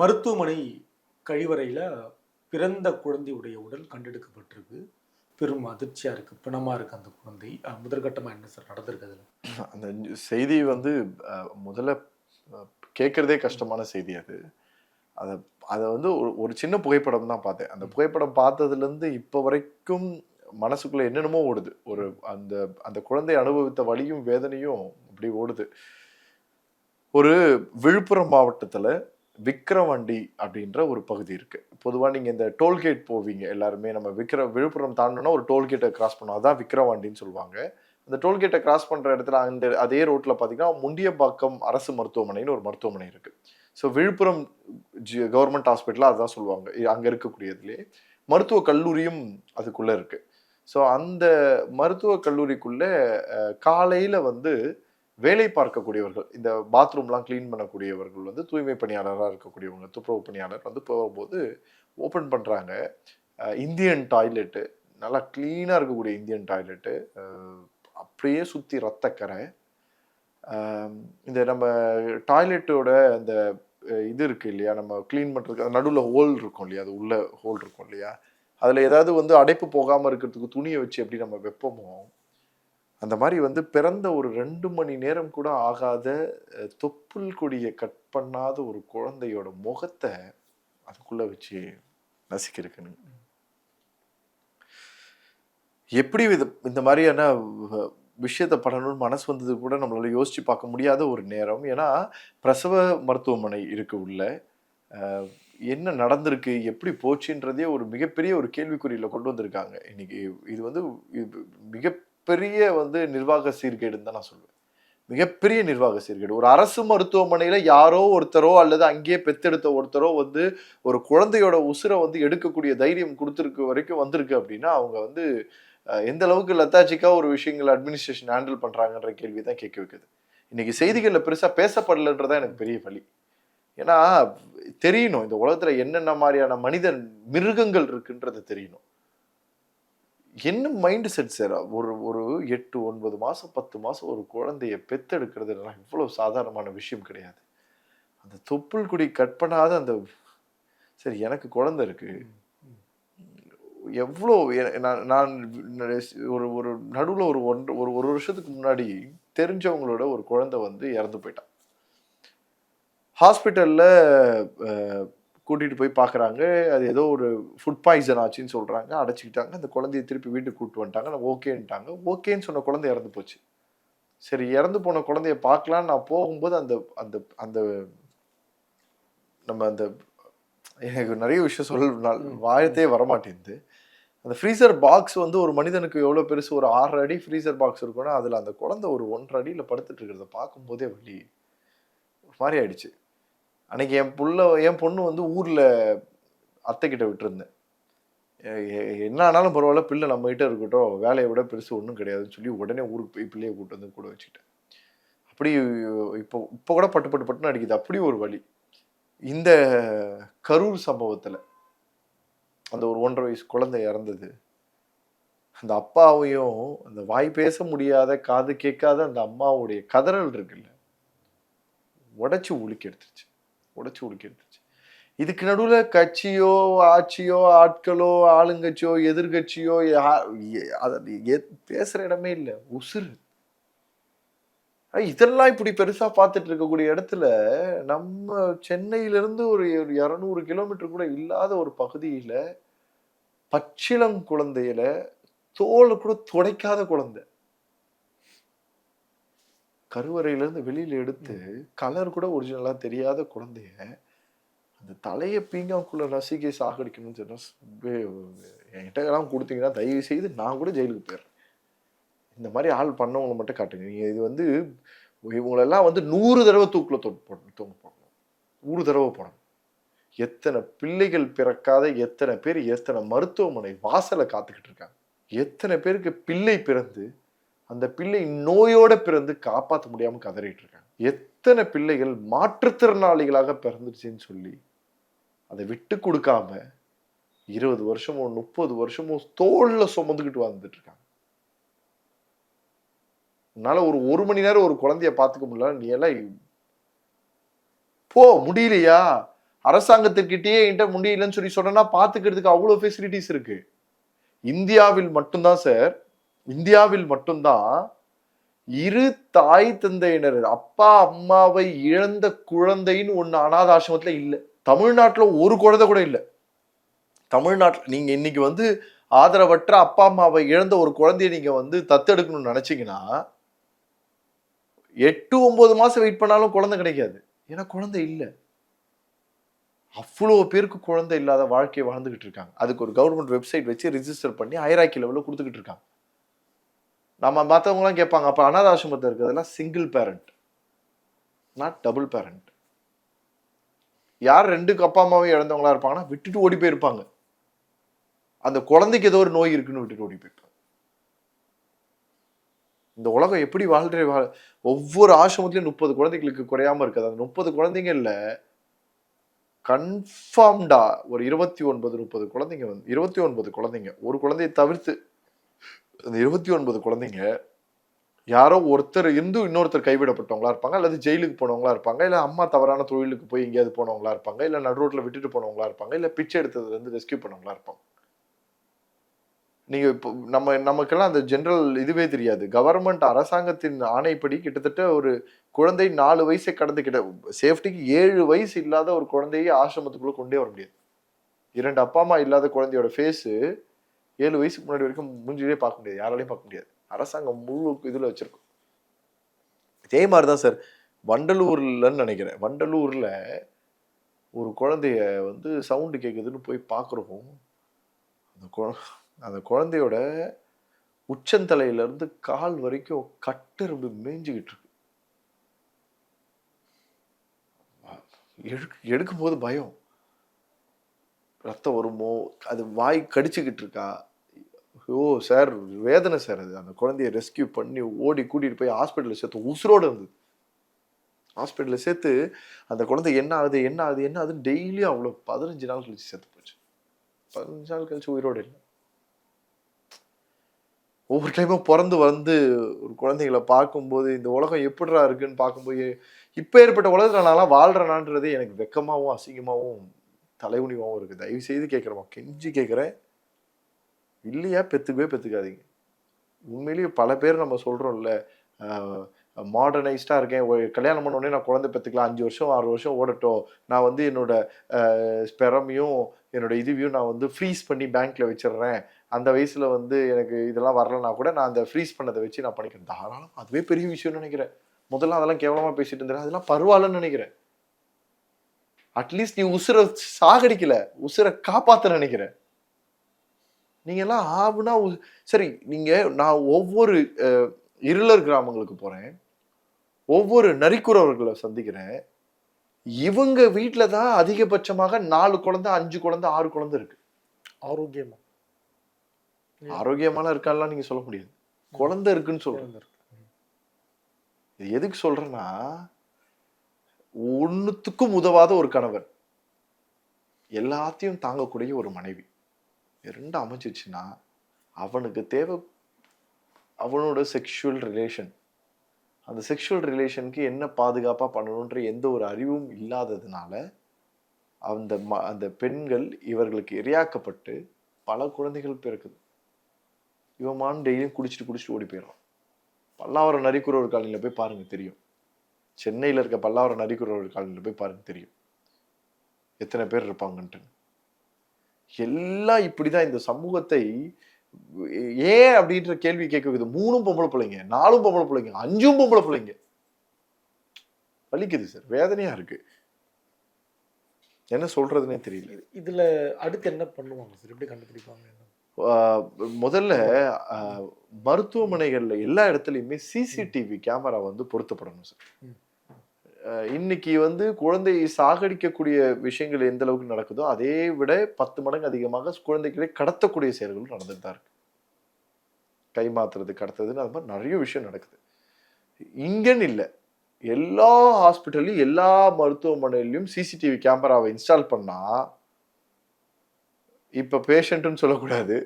மருத்துவமனை கழிவறையில் பிறந்த குழந்தையுடைய உடல் கண்டெடுக்கப்பட்டிருக்கு. பெரும் அதிர்ச்சியாக இருக்குது பிணமாக இருக்குது அந்த குழந்தை. முதற்கட்டமாக என்ன சார் நடந்திருக்கு அதில்? அந்த செய்தி வந்து முதல்ல கேட்குறதே கஷ்டமான செய்தி அது. அதை அதை வந்து ஒரு ஒரு சின்ன புகைப்படம் தான் பார்த்தேன். அந்த புகைப்படம் பார்த்ததுலேருந்து இப்போ வரைக்கும் மனசுக்குள்ளே என்னென்னமோ ஓடுது. ஒரு அந்த அந்த குழந்தை அனுபவித்த வழியும் வேதனையும் அப்படி ஓடுது. ஒரு விழுப்புரம் மாவட்டத்தில் விக்ரவண்டி அப்படின்ற ஒரு பகுதி இருக்கு. பொதுவாக நீங்கள் இந்த டோல்கேட் போவீங்க எல்லாருமே நம்ம விக்ர விழுப்புரம் தாண்டோன்னா ஒரு டோல்கேட்டை கிராஸ் பண்ணோம் அதான் விக்ரவாண்டின்னு சொல்லுவாங்க. அந்த டோல்கேட்டை கிராஸ் பண்ற இடத்துல அந்த அதே ரோட்ல பார்த்தீங்கன்னா முண்டியம்பாக்கம் அரசு மருத்துவமனைன்னு ஒரு மருத்துவமனை இருக்கு. ஸோ விழுப்புரம் ஜி கவர்மெண்ட் ஹாஸ்பிட்டலாக அதுதான் சொல்லுவாங்க. அங்கே இருக்கக்கூடியதுலே இருக்கக்கூடியதுலேயே கல்லூரியும் அதுக்குள்ளே இருக்குது ஸோ அந்த மருத்துவக் கல்லூரிக்குள்ளே காலையில் வந்து வேலை பார்க்கக்கூடியவர்கள் இந்த பாத்ரூம்லாம் க்ளீன் பண்ணக்கூடியவர்கள் வந்து தூய்மை பணியாளராக இருக்கக்கூடியவங்க துப்புரவு பணியாளர் வந்து போகும்போது ஓப்பன் பண்ணுறாங்க இந்தியன் டாய்லெட்டு நல்லா க்ளீனாக இருக்கக்கூடிய இந்தியன் டாய்லெட்டு அப்படியே சுற்றி ரத்தக்கரை. இந்த நம்ம டாய்லெட்டோட அந்த இது இருக்குது இல்லையா நம்ம க்ளீன் பண்ணுறதுக்கு நடுவில் ஹோல் இருக்கும் இல்லையா அது உள்ள ஹோல் இருக்கும் இல்லையா அதில் ஏதாவது வந்து அடைப்பு போகாமல் இருக்கிறதுக்கு துணியை வச்சு எப்படி நம்ம வைப்போமோ அந்த மாதிரி வந்து பிறந்த ஒரு ரெண்டு மணி நேரம் கூட ஆகாத தொப்புள் கொடியை கட் பண்ணாத ஒரு குழந்தையோட முகத்தை அதுக்குள்ள வச்சு நசிக்கிருக்கணும் எப்படி இது இந்த மாதிரியான விஷயத்தை பண்ணணும்னு மனசு வந்தது கூட நம்மளால யோசிச்சு பார்க்க முடியாத ஒரு நேரம். ஏன்னா பிரசவ மருத்துவமனை இருக்கு உள்ள என்ன நடந்திருக்கு எப்படி போச்சுன்றதே ஒரு மிகப்பெரிய ஒரு கேள்விக்குறியில் கொண்டு வந்திருக்காங்க. இன்னைக்கு இது வந்து மிக மிகப்பெரிய வந்து நிர்வாக சீர்கேடுன்னு தான் நான் சொல்லுவேன் மிகப்பெரிய நிர்வாக சீர்கேடு. ஒரு அரசு மருத்துவமனையில் யாரோ ஒருத்தரோ அல்லது அங்கேயே பெத்தெடுத்த ஒருத்தரோ வந்து ஒரு குழந்தையோட உசுரை வந்து எடுக்கக்கூடிய தைரியம் கொடுத்துருக்கு வரைக்கும் வந்திருக்கு அப்படின்னா அவங்க வந்து எந்த அளவுக்கு லத்தாச்சிக்கா ஒரு விஷயங்கள் அட்மினிஸ்ட்ரேஷன் ஹேண்டில் பண்ணுறாங்கன்ற கேள்வி தான் கேட்க வைக்குது. இன்னைக்கு செய்திகளில் பெருசாக பேசப்படலன்றதான் எனக்கு பெரிய வழி ஏன்னா தெரியணும். இந்த உலகத்தில் என்னென்ன மாதிரியான மனிதன் மிருகங்கள் இருக்குன்றது தெரியணும். என்ன மைண்ட் செட் சார் ஒரு ஒரு எட்டு ஒன்பது மாசம் பத்து மாசம் ஒரு குழந்தைய பெத்தெடுக்கிறதுலாம் இவ்வளவு சாதாரணமான விஷயம் கிடையாது. அந்த தொப்புள் குடி கட் பண்ணாத அந்த சரி எனக்கு குழந்தை இருக்கு. எவ்வளோ நான் நான் ஒரு ஒரு நடுவில் ஒரு ஒன்று ஒரு ஒரு வருஷத்துக்கு முன்னாடி தெரிஞ்சவங்களோட ஒரு குழந்தை வந்து இறந்து போயிட்டான் ஹாஸ்பிட்டலில் கூட்டிகிட்டு போய் பார்க்குறாங்க அது ஏதோ ஒரு ஃபுட் பாய்சன் ஆச்சுன்னு சொல்கிறாங்க அடைச்சிக்கிட்டாங்க. அந்த குழந்தைய திருப்பி வீட்டுக்கு கூப்பிட்டு வந்துட்டாங்க. நான் ஓகேன்ட்டாங்க. ஓகேன்னு சொன்ன குழந்தை இறந்து போச்சு. சரி இறந்து போன குழந்தைய பார்க்கலான்னு நான் போகும்போது அந்த அந்த அந்த நம்ம அந்த எனக்கு நிறைய விஷயம் சொல்ல வாயத்தே வரமாட்டேங்குது. அந்த ஃப்ரீசர் பாக்ஸ் வந்து ஒரு மனிதனுக்கு எவ்வளோ பெருசு? ஒரு ஆறு அடி ஃப்ரீசர் பாக்ஸ் இருக்குன்னா அதில் அந்த குழந்தை ஒரு ஒன்றரை அடியில் படுத்துட்டு இருக்கிறத பார்க்கும்போதே ஒரு மாதிரி ஆயிடுச்சு. அன்னைக்கு என் புள்ள என் பொண்ணு வந்து ஊரில் அத்தைக்கிட்ட விட்டுருந்தேன். என்ன ஆனாலும் பரவாயில்ல பிள்ளை நம்மகிட்ட இருக்கட்டும் வேலையை விட பெருசு ஒன்றும் கிடையாதுன்னு சொல்லி உடனே ஊருக்கு போய் பிள்ளையை கூட்டு வந்து கூட வச்சுக்கிட்டேன். அப்படி இப்போ இப்போ கூட பட்டு பட்டு பட்டுன்னு அடிக்குது. அப்படி ஒரு வழி. இந்த கரூர் சம்பவத்தில் அந்த ஒரு ஒன்றரை வயசு குழந்தை இறந்தது. அந்த அப்பாவையும் அந்த வாய் பேச முடியாத காது கேட்காத அந்த அம்மாவுடைய கதறல் இருக்குல்ல உடச்சி உலுக்கி எடுத்துருச்சு. உடச்சி உலுக்கி இதுக்கு நடுவில் கட்சியோ ஆட்சியோ ஆட்களோ ஆளுங்கட்சியோ எதிர்கட்சியோ யா- எ- இடமே இல்லை. உசுறு. இதெல்லாம் இப்படி பெருசா பார்த்துட்டு இருக்கக்கூடிய இடத்துல நம்ம சென்னையில இருந்து ஒரு இரநூறு கிலோமீட்டர் கூட இல்லாத ஒரு பகுதியில பச்சிளம் குழந்தையில தோலை கூட துடைக்காத குழந்தை. கருவறையில இருந்து வெளியில எடுத்து கலர் கூட ஒரிஜினலா தெரியாத குழந்தைய அந்த தலையை பீங்காக்குள்ள நசுக்கி சாகடிக்கணும்னு சொன்னா வே- என்கிட்ட எல்லாம் கொடுத்தீங்கன்னா தயவு செய்து நான் கூட ஜெயிலுக்கு போயிடுறேன். இந்த மாதிரி ஆள் பண்ணவங்களை மட்டும் காட்டுங்க. நீங்க இது வந்து இவங்களெல்லாம் வந்து நூறு தடவை தூக்குல தொட்டு போடணும் தூங்க போடணும். நூறு தடவை போடணும். எத்தனை பிள்ளைகள் பிறக்காத எத்தனை பேர் எத்தனை மருத்துவமனை வாசலை காத்துக்கிட்டு இருக்காங்க. எத்தனை பேருக்கு பிள்ளை பிறந்து அந்த பிள்ளை நோயோட பிறந்து காப்பாற்ற முடியாம கதறிட்டு இருக்காங்க எத்தனை பிள்ளைகள் மாற்றுத்திறனாளிகளாக பிறந்துருச்சுன்னு சொல்லி அதை விட்டு கொடுக்காம இருபது வருஷமோ முப்பது வருஷமோ தோல்ல சுமந்துக்கிட்டு வந்துட்டு இருக்காங்க உன்னால ஒரு ஒரு மணி நேரம் ஒரு குழந்தைய பார்த்துக்க முடியல நீ எல்லாம் போ முடியலையா? அரசாங்கத்துக்கிட்டயே என்கிட்ட முடியலன்னு சொல்லி சொன்னா பாத்துக்கிறதுக்கு அவ்வளவு ஃபெசிலிட்டிஸ் இருக்கு. இந்தியாவில் மட்டும்தான் சார் இந்தியாவில் மட்டும்தான் இரு தாய் தந்தையினர் அப்பா அம்மாவை இழந்த குழந்தைன்னு ஒன்று அனாத ஆசிரமத்தில் இல்லை. தமிழ்நாட்டில் ஒரு குழந்தை கூட இல்லை. தமிழ்நாட்டில் நீங்கள் இன்னைக்கு வந்து ஆதரவற்ற அப்பா அம்மாவை இழந்த ஒரு குழந்தைய நீங்கள் வந்து தத்தெடுக்கணும்னு நினச்சிங்கன்னா எட்டு ஒம்பது மாதம் வெயிட் பண்ணாலும் குழந்தை கிடைக்காது. ஏன்னா குழந்தை இல்லை. அவ்வளோ பேருக்கு குழந்தை இல்லாத வாழ்க்கையை வாழ்ந்துக்கிட்டு இருக்காங்க. அதுக்கு ஒரு கவர்மெண்ட் வெப்சைட் வச்சு ரிஜிஸ்டர் பண்ணி ஐராக்கி லெவலில் கொடுத்துக்கிட்டு இருக்காங்க. நம்ம மற்றவங்களாம் கேட்பாங்க அப்போ அனாத ஆசிரமத்தில் இருக்கிறதெல்லாம் single parent not double parent யார் ரெண்டுக்கு அப்பா அம்மாவும் இழந்தவங்களா இருப்பாங்கன்னா விட்டுட்டு ஓடி போயிருப்பாங்க. அந்த குழந்தைக்கு ஏதோ ஒரு நோய் இருக்குன்னு விட்டுட்டு ஓடி போயிருப்பாங்க. இந்த உலகம் எப்படி வாழ்ற வாழ் ஒவ்வொரு ஆசிரமத்திலையும் முப்பது குழந்தைகளுக்கு குறையாம இருக்காது. அந்த முப்பது குழந்தைங்கள்ல கன்ஃபார்ம்டா ஒரு இருபத்தி ஒன்பது முப்பது குழந்தைங்க வந்து இருபத்தி ஒன்பது குழந்தைங்க. ஒரு குழந்தையை தவிர்த்து அந்த இருபத்தி ஒன்பது குழந்தைங்க யாரோ ஒருத்தர் இருந்து இன்னொருத்தர் கைவிடப்பட்டவங்களா இருப்பாங்க அல்லது ஜெயிலுக்கு போனவங்களா இருப்பாங்க இல்லை அம்மா தவறான தொழிலுக்கு போய் எங்கேயாவது போனவங்களா இருப்பாங்க இல்லை நடு ரோட்டில் விட்டுட்டு போனவங்களா இருப்பாங்க இல்லை பிச்சை எடுத்ததுலேருந்து ரெஸ்கியூ பண்ணவங்களா இருப்பாங்க. நீங்கள் இப்போ நம்ம நமக்கெல்லாம் அந்த ஜென்ரல் இதுவே தெரியாது. கவர்மெண்ட் அரசாங்கத்தின் ஆணைப்படி கிட்டத்தட்ட ஒரு குழந்தை நாலு வயசை கடந்து கிட்ட சேஃப்டிக்கு ஏழு வயசு இல்லாத ஒரு குழந்தையை ஆசிரமத்துக்குள்ளே கொண்டே வர முடியாது. இரண்டு அப்பா அம்மா இல்லாத குழந்தையோட ஃபேஸு ஏழு வயசுக்கு முன்னாடி வரைக்கும் மூஞ்சிலே பார்க்க முடியாது. யாராலையும் பார்க்க முடியாது. அரசாங்கம் முழு இதில் வச்சுருக்கும். இதே மாதிரி தான் சார். வண்டலூர்லன்னு நினைக்கிறேன். வண்டலூரில் ஒரு குழந்தைய வந்து சவுண்டு கேட்குதுன்னு போய் பார்க்குறோம் அந்த குழ அந்த குழந்தையோட உச்சந்தலையிலேருந்து கால் வரைக்கும் கட்டெரும்பு மேய்ஞ்சிக்கிட்டு இருக்கு. எடுக்க எடுக்கும் போது பயம். ரத்தம் வருமோ? அது வாய் கடிச்சுக்கிட்டு இருக்கா? ஓ சார் வேதனை சார் அது. அந்த குழந்தைய ரெஸ்கியூ பண்ணி ஓடி கூட்டிகிட்டு போய் ஹாஸ்பிட்டலில் சேர்த்து உசுரோடு இருந்தது. ஹாஸ்பிட்டலில் சேர்த்து அந்த குழந்தை என்ன ஆகுது என்ன ஆகுது என்ன ஆகுதுன்னு டெய்லியும் அவ்வளோ பதினஞ்சு நாள் கழிச்சு சேர்த்து போச்சு. பதினஞ்சு நாள் கழிச்சு உயிரோடு இல்லை. ஒவ்வொரு டைமும் பிறந்து வந்து ஒரு குழந்தைங்களை பார்க்கும்போது இந்த உலகம் எப்படிரா இருக்குன்னு பார்க்கும்போது இப்போ ஏற்பட்ட உலகத்தில் நான்லாம் வாழ்கிறேனான்றதே எனக்கு வெக்கமாகவும் அசிங்கமாகவும் தலைகுனிவாகவும் இருக்குது தயவு செய்து கேட்குறேம்மா கெஞ்சி கேட்குறேன். இல்லையா? பெற்றுக்கவே பெற்றுக்காதீங்க உண்மையிலேயே பல பேர் நம்ம சொல்கிறோம்ல மாடர்னைஸ்டாக இருக்கேன். ஒரு கல்யாணம் பண்ண உடனே நான் குழந்தை பெற்றுக்கலாம் அஞ்சு வருஷம் ஆறு வருஷம் ஓடட்டும். நான் வந்து என்னோட ஸ்பெரமையும் என்னோட இதுவையும் நான் வந்து ஃப்ரீஸ் பண்ணி பேங்க்கில் வச்சிடுறேன். அந்த வயசில் வந்து எனக்கு இதெல்லாம் வரலனா கூட நான் அந்த ஃப்ரீஸ் பண்ணதை வச்சு நான் பண்ணிக்கிறேன். தாராளம். அதுவே பெரிய விஷயம்னு நினைக்கிறேன். முதல்ல அதெல்லாம் கேவலமாக பேசிட்டு இருந்தேன். அதெல்லாம் பரவாயில்லன்னு நினைக்கிறேன். அட்லீஸ்ட் நீ உசுரை சாகடிக்கல. உசுரை காப்பாற்ற நினைக்கிறேன். நீங்க எல்லாம் ஆவுனா சரி நீங்க நான் ஒவ்வொரு இருளர் கிராமங்களுக்கு போறேன். ஒவ்வொரு நரிக்குறவர்களை சந்திக்கிறேன். இவங்க வீட்டில தான் அதிகபட்சமாக நாலு குழந்தை அஞ்சு குழந்தை ஆறு குழந்தை இருக்கு. ஆரோக்கியமா? ஆரோக்கியமான இருக்கான்லாம் நீங்க சொல்ல முடியாது. குழந்தை இருக்குன்னு இருக்கு. இது எதுக்கு சொல்றேன்னா ஒண்ணுத்துக்கும் உதவாத ஒரு கணவர். எல்லாத்தையும் தாங்கக்கூடிய ஒரு மனைவி. ரெண்டும் அமைஞ்சிச்சுன்னா அவனுக்கு தேவை அவனோட செக்ஷுவல் ரிலேஷன் அந்த செக்ஷுவல் ரிலேஷனுக்கு என்ன பாதுகாப்பாக பண்ணணுன்ற எந்த ஒரு அறிவும் இல்லாததுனால அந்த ம அந்த பெண்கள் இவர்களுக்கு இரையாக்கப்பட்டு பல குழந்தைகள் பிறக்குது. இவன் மான் டெய்லியும் குடிச்சிட்டு குடிச்சிட்டு ஓடி போயிடும் பல்லாவரம் நரிக்குறவர் காலனியில் போய் பாருங்க தெரியும். சென்னையில் இருக்க பல்லாவரம் நரிக்குறவர் காலனியில் போய் பாருங்கள் தெரியும். எத்தனை பேர் இருப்பாங்கன்ட்டு எல்லாம் இப்படிதான் இந்த சமூகத்தை ஏன் அப்படின்ற கேள்வி கேட்க வைக்குது மூணும் பொம்பளை பிள்ளைங்க நாலும் பொம்பளை பிள்ளைங்க அஞ்சும் பொம்பளை பிள்ளைங்க. வலிக்குது சார் வேதனையா இருக்கு. என்ன சொல்றதுன்னே தெரியல. இது- இதுல அடுத்து என்ன பண்ணுவாங்க சார் எப்படி கண்டுபிடிப்பாங்க முதல்ல மருத்துவமனைகள்ல எல்லா இடத்துலயுமே சிசிடிவி கேமரா வந்து பொருத்தப்படணும் சார் இன்னைக்கு வந்து குழந்தையை சாகடிக்கக்கூடிய விஷயங்கள் எந்த அளவுக்கு நடக்குதோ அதே விட பத்து மடங்கு அதிகமாக குழந்தைகளை கடத்தக்கூடிய செயல்களும் நடந்துட்டு தான் இருக்கு. கை மாத்துறது கடத்துறதுன்னு அது மாதிரி நிறைய விஷயம் நடக்குது. இங்கன்னு இல்லை. எல்லா ஹாஸ்பிட்டல்லையும் எல்லா மருத்துவமனையிலையும் சிசிடிவி கேமராவை இன்ஸ்டால் பண்ணா இப்ப பேஷண்ட்னு சொல்லக்கூடாது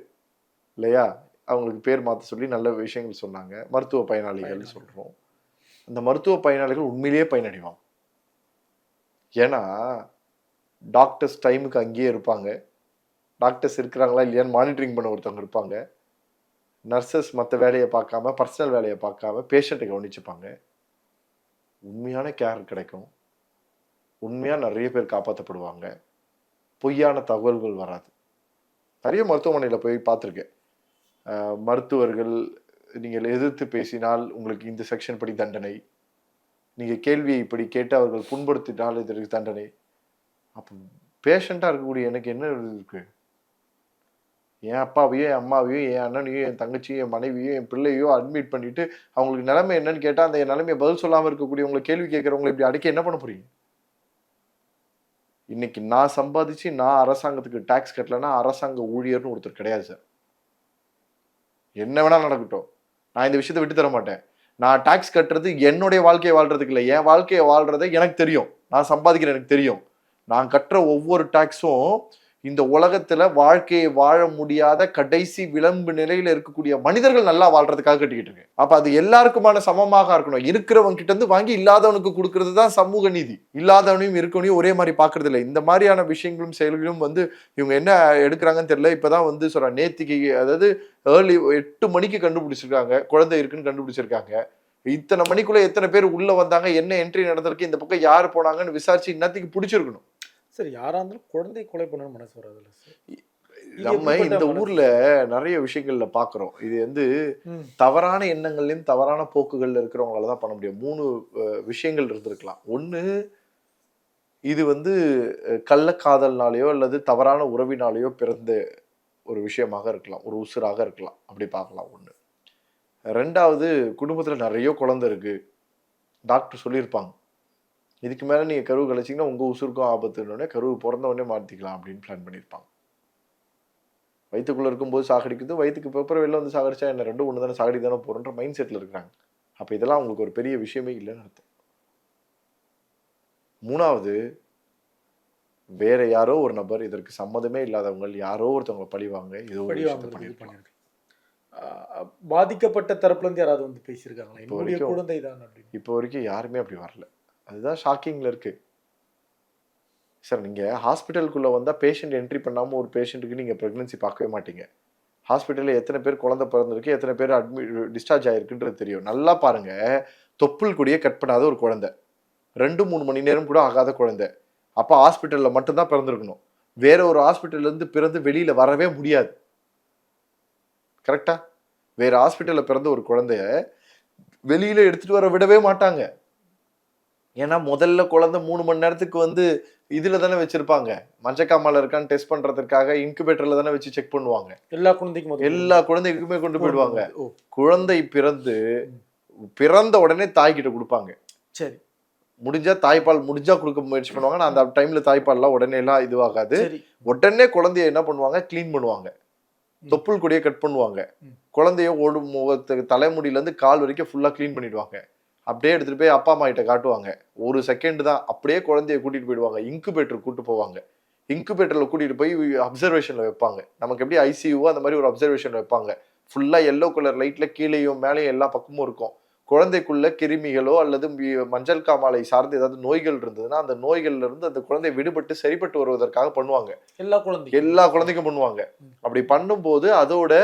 இல்லையா? அவங்களுக்கு பேர் மாத்த சொல்லி நல்ல விஷயங்கள் சொன்னாங்க. மருத்துவ பயனாளிகள் பயனாளிகள். இந்த மருத்துவ பயனாளிகள் உண்மையிலேயே பயனடைவாங்க. ஏன்னா டாக்டர்ஸ் டைமுக்கு அங்கேயே இருப்பாங்க. டாக்டர்ஸ் இருக்கிறாங்களா இல்லையான்னு மானிட்டரிங் பண்ண ஒருத்தவங்க இருப்பாங்க. நர்சஸ் மற்ற வேலையை பார்க்காம பர்சனல் வேலையை பார்க்காம பேஷண்ட்டை கவனிச்சுப்பாங்க. உண்மையான கேர் கிடைக்கும். உண்மையாக நிறைய பேர் காப்பாற்றப்படுவாங்க பொய்யான தகவல்கள் வராது. நிறைய மருத்துவமனையில் போய் பார்த்துருக்கேன். மருத்துவர்கள் நீங்கள் எதிர்த்து பேசினால் உங்களுக்கு இந்த செக்ஷன் படி தண்டனை. நீங்கள் கேள்வியை இப்படி கேட்டு அவர்கள் புண்படுத்தினால் இதற்கு தண்டனை. அப்போ பேஷண்ட்டாக இருக்கக்கூடிய எனக்கு என்ன இருக்கு? என் அப்பாவையோ என் அம்மாவையோ என் அண்ணனையோ என் தங்கச்சியோ என் மனைவியோ என் பிள்ளையோ அட்மிட் பண்ணிட்டு அவங்களுக்கு நிலைமை என்னன்னு கேட்டால் அந்த நிலைமையை பதில் சொல்லாமல் இருக்கக்கூடிய உங்களை கேள்வி கேட்குறவங்களை இப்படி அடிக்க என்ன பண்ண போறீங்க? இன்னைக்கு நான் சம்பாதிச்சு நான் அரசாங்கத்துக்கு டாக்ஸ் கட்டலைன்னா அரசாங்க ஊழியர்னு ஒருத்தர் கிடையாது சார். என்ன வேணால் நடக்கட்டும். நான் இந்த விஷயத்தை விட்டு தர மாட்டேன். நான் டாக்ஸ் கட்டுறது என்னுடைய வாழ்க்கையை வாழ்றதுக்கு இல்லை. என் வாழ்க்கையை வாழ்றதை எனக்கு தெரியும். நான் சம்பாதிக்கிறேன் எனக்கு தெரியும். நான் கட்டுற ஒவ்வொரு டாக்ஸும் இந்த உலகத்துல வாழ்க்கையை வாழ முடியாத கடைசி விளம்பு நிலையில இருக்கக்கூடிய மனிதர்கள் நல்லா வாழ்றதுக்காக கட்டிக்கிட்டு இருக்கு. அப்ப அது எல்லாருக்குமான சமமாக இருக்கணும். இருக்கிறவங்க கிட்ட இருந்து வாங்கி இல்லாதவனுக்கு கொடுக்கறது தான் சமூக நீதி. இல்லாதவனையும் இருக்கவனையும் ஒரே மாதிரி பாக்குறது இல்லை இந்த மாதிரியான விஷயங்களும் செயல்களும் வந்து இவங்க என்ன எடுக்கிறாங்கன்னு தெரியல. இப்பதான் வந்து சொல்ற நேத்திக்கு அதாவது ஏர்லி எட்டு மணிக்கு கண்டுபிடிச்சிருக்காங்க. குழந்தை இருக்குன்னு கண்டுபிடிச்சிருக்காங்க. இத்தனை மணிக்குள்ள எத்தனை பேர் உள்ள வந்தாங்க? என்ன என்ட்ரி நடந்திருக்கு? இந்த பக்கம் யார் போனாங்கன்னு விசாரிச்சு இன்னத்துக்கு பிடிச்சிருக்கணும். சரி யாரா இருந்தாலும் குழந்தை கொலை பண்ணணும்னு மனசு வராதுல்ல சார். நம்ம இந்த? ஊர்ல நிறைய விஷயங்கள்ல பாக்குறோம். இது வந்து தவறான எண்ணங்கள்லயும் தவறான போக்குகள்ல இருக்கிறவங்களால தான் பண்ண முடியும். மூணு விஷயங்கள் இருந்திருக்கலாம். ஒண்ணு இது வந்து கள்ளக்காதல்னாலேயோ அல்லது தவறான உறவினாலேயோ பிறந்த ஒரு விஷயமாக இருக்கலாம். ஒரு உசுராக இருக்கலாம். அப்படி பார்க்கலாம் ஒண்ணு. ரெண்டாவது குடும்பத்துல நிறைய குழந்தை இருக்கு. டாக்டர் சொல்லியிருப்பாங்க. இதுக்கு மேல நீங்க கருவு கழிச்சிங்கன்னா உங்க உசுருக்கும் ஆபத்துன்னு கருவு பிறந்த உடனே மாத்திக்கலாம் அப்படின்னு பிளான் பண்ணியிருப்பாங்க. வயிற்றுக்குள்ள இருக்கும்போது சாகடிக்குது வயிற்றுக்கு அப்புறம் வெளில வந்து சாகடிச்சா என்ன ரெண்டும் ஒன்று தானே சாகடி தானே போகிறோன்ற மைண்ட் செட்டில் இருக்கிறாங்க. அப்போ இதெல்லாம் அவங்களுக்கு ஒரு பெரிய விஷயமே இல்லைன்னு அர்த்தம். மூணாவது வேற யாரோ ஒரு நபர் இதற்கு சம்மதமே இல்லாதவங்க யாரோ ஒருத்தவங்க பழிவாங்க ஏதோ பண்ணியிருப்பாங்க. பாதிக்கப்பட்ட தரப்புல இருந்து யாராவது வந்து பேசியிருக்காங்களா? இப்போ வரைக்கும் குழந்தை தான் அப்படின்னு. இப்போ வரைக்கும் யாருமே அப்படி வரல. அதுதான் ஷாக்கிங்கில் இருக்குது சார் நீங்கள் ஹாஸ்பிட்டலுக்குள்ளே வந்தால் பேஷண்ட் என்ட்ரி பண்ணாமல் ஒரு பேஷண்ட்டுக்கு நீங்கள் ப்ரெக்னன்சி பார்க்கவே மாட்டீங்க. ஹாஸ்பிட்டலில் எத்தனை பேர் குழந்த பிறந்திருக்கு எத்தனை பேர் அட்மிட் டிஸ்சார்ஜ் ஆகிருக்குன்றது தெரியும். நல்லா பாருங்கள் தொப்புள் கூடிய கட் பண்ணாத ஒரு குழந்தை. ரெண்டு மூணு மணி நேரம் கூட ஆகாத குழந்தை. அப்போ ஹாஸ்பிட்டலில் மட்டும்தான் பிறந்திருக்கணும். வேற ஒரு ஹாஸ்பிட்டல்லேருந்து பிறந்து வெளியில் வரவே முடியாது. கரெக்டா வேற ஹாஸ்பிட்டலில் பிறந்த ஒரு குழந்தைய வெளியில் எடுத்துகிட்டு வர விடவே மாட்டாங்க. ஏன்னா முதல்ல குழந்தை மூணு மணி நேரத்துக்கு வந்து இதுல தானே வச்சிருப்பாங்க. மஞ்சக்காமல இருக்கான்னு டெஸ்ட் பண்றதுக்காக இன்குபேட்டர்ல தானே வச்சு செக் பண்ணுவாங்க. எல்லா குழந்தைக்கும் எல்லா குழந்தைக்குமே கொண்டு போயிடுவாங்க. குழந்தை பிறந்து பிறந்த உடனே தாய்கிட்ட கொடுப்பாங்க. சரி. முடிஞ்சா தாய்ப்பால் முடிஞ்சா கொடுக்க முயற்சி பண்ணுவாங்க. நான் அந்த டைம்ல தாய்ப்பால்லாம் உடனே எல்லாம் இதுவாகாது. உடனே குழந்தைய என்ன பண்ணுவாங்க? க்ளீன் பண்ணுவாங்க. தொப்புள் கொடியை கட் பண்ணுவாங்க. குழந்தைய ஓடு முகத்துக்கு தலைமுடியில இருந்து கால் வரைக்கும் ஃபுல்லா க்ளீன் பண்ணிடுவாங்க. அப்படியே எடுத்துட்டு போய் அப்பா அம்மா கிட்ட காட்டுவாங்க. ஒரு செகண்ட் தான் அப்படியே குழந்தைய கூட்டிட்டு போயிடுவாங்க. இன்குபேட்டர் கூட்டு போவாங்க. இன்குபேட்டர்ல கூட்டிட்டு போய் அப்சர்வேஷன்ல வைப்பாங்க. நமக்கு எப்படி ஐசியூ அந்த மாதிரி ஒரு அப்சர்வேஷன்ல வைப்பாங்க. ஃபுல்லா எல்லோ கலர் லைட்ல கீழேயும் மேலேயும் எல்லா பக்கமும் இருக்கும். குழந்தைக்குள்ள கிருமிகளோ அல்லது மஞ்சள் காமாலை சார்ந்து ஏதாவது நோய்கள் இருந்ததுன்னா அந்த நோய்கள்ல இருந்து அந்த குழந்தை விடுபட்டு சரிப்பட்டு வருவதற்காக பண்ணுவாங்க. எல்லா குழந்தைக்கும். எல்லா குழந்தைக்கும் பண்ணுவாங்க. அப்படி பண்ணும்போது அதோட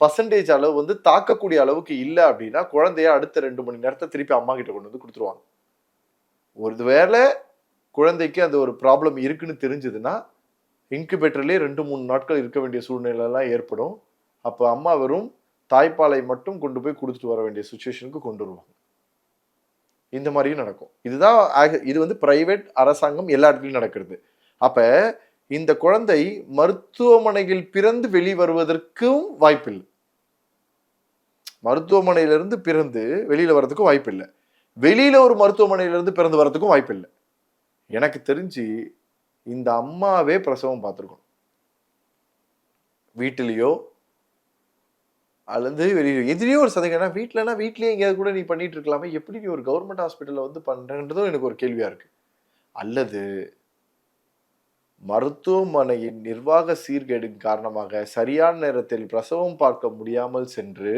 பர்சன்டேஜ் அளவு வந்து தாக்கக்கூடிய அளவுக்கு இல்லை அப்படின்னா குழந்தைய அடுத்த ரெண்டு மணி நேரத்தை திருப்பி அம்மா கிட்ட கொண்டு வந்து கொடுத்துருவாங்க. ஒரு வேளை குழந்தைக்கு அந்த ஒரு ப்ராப்ளம் இருக்குன்னு தெரிஞ்சதுன்னா இன்குபேட்டர்லேயே ரெண்டு மூணு நாட்கள் இருக்க வேண்டிய சூழ்நிலை எல்லாம் ஏற்படும். அப்போ அம்மா வெறும் தாய்ப்பாலை மட்டும் கொண்டு போய் கொடுத்துட்டு வர வேண்டிய சுச்சுவேஷனுக்கு கொண்டு வருவாங்க. இந்த மாதிரியும் நடக்கும். இதுதான் ஆக- இது வந்து பிரைவேட் அரசாங்கம் எல்லா இடத்துலையும் நடக்கிறது. அப்போ இந்த குழந்தை மருத்துவமனையில் பிறந்து வெளிவருவதற்கும் வாய்ப்பில்லை. மருத்துவமனையிலிருந்து பிறந்து வெளியில் வரதுக்கும் வாய்ப்பு வாய்ப்பில்லை. வெளியில் ஒரு மருத்துவமனையிலிருந்து பிறந்து வர்றதுக்கும் வாய்ப்பில்லை. எனக்கு தெரிஞ்சு இந்த அம்மாவே பிரசவம் பார்த்துருக்கணும். வீட்டிலேயோ அல்லது வெளியில எதிரியோ ஒரு சந்தேகம்னா வீட்டிலனா வீட்லேயே எங்கேயாவது கூட நீ பண்ணிட்டு இருக்கலாமே. எப்படி நீ ஒரு கவர்மெண்ட் ஹாஸ்பிட்டலில் வந்து பண்ணுறன்றதும் எனக்கு ஒரு கேள்வியாக இருக்கு. அல்லது மருத்துவமனையின் நிர்வாக சீர்கேடின் காரணமாக சரியான நேரத்தில் பிரசவம் பார்க்க முடியாமல் சென்று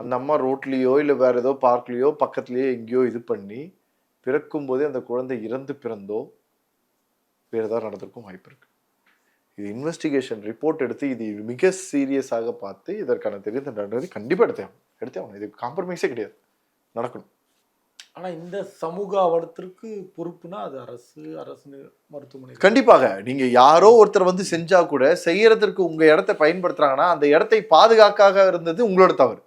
அந்த அம்மா ரோட்லயோ இல்ல வேற ஏதோ பார்க்லயோ பக்கத்துலயோ எங்கேயோ இது பண்ணி பிறக்கும் போதே அந்த குழந்தை இறந்து பிறந்தோ வேறு ஏதாவது நடந்திருக்கும் வாய்ப்பு இருக்கு. இது இன்வெஸ்டிகேஷன் ரிப்போர்ட் எடுத்து இது மிக சீரியஸாக பார்த்து இதற்கான தெரிந்த நடவடிக்கை கண்டிப்பாக எடுத்தே ஆகணும். எடுத்தே ஆகணும். இது காம்ப்ரமைஸே கிடையாது. நடக்கணும். ஆனா இந்த சமூக அவலத்திற்கு பொறுப்புனா அது அரசு அரசு மருத்துவமனை. கண்டிப்பாக. நீங்க யாரோ ஒருத்தர் வந்து செஞ்சா கூட செய்யறதற்கு உங்க இடத்தை பயன்படுத்துறாங்கன்னா அந்த இடத்தை பாதுகாக்காக இருந்தது உங்களோட தவறு.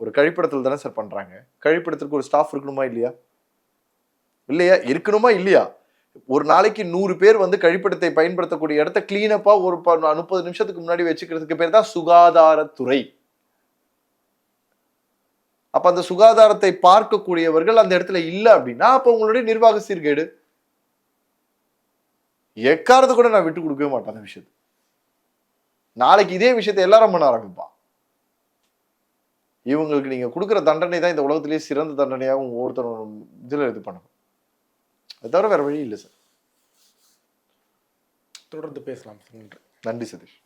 ஒரு கழிப்பிடத்தில் தானே சார் பண்ணுறாங்க கழிப்பிடத்திற்கு ஒரு ஸ்டாஃப் இருக்கணுமா இல்லையா? இல்லையா? இருக்கணுமா இல்லையா? ஒரு நாளைக்கு நூறு பேர் வந்து கழிப்பிடத்தை பயன்படுத்தக்கூடிய இடத்த கிளீனப்பாக ஒரு ப- முப்பது நிமிஷத்துக்கு முன்னாடி வச்சுக்கிறதுக்கு பேர் தான் சுகாதாரத்துறை. அப்ப அந்த சுகாதாரத்தை பார்க்கக்கூடியவர்கள் அந்த இடத்துல இல்ல அப்படின்னா அப்ப உங்களுடைய நிர்வாக சீர்கேடு. எக்காரத்தை கூட நான் விட்டு கொடுக்கவே மாட்டேன் அந்த விஷயத்தை. நாளைக்கு இதே விஷயத்தை எல்லாரும் பண்ண ஆரம்பிப்பான். இவங்களுக்கு நீங்க கொடுக்குற தண்டனை தான் இந்த உலகத்திலேயே சிறந்த தண்டனையாகவும் ஒவ்வொருத்தரும் இதுல இது பண்ணணும். அது தவிர வேற வழி இல்லை சார். தொடர்ந்து பேசலாம் சார். நன்றி சதீஷ்.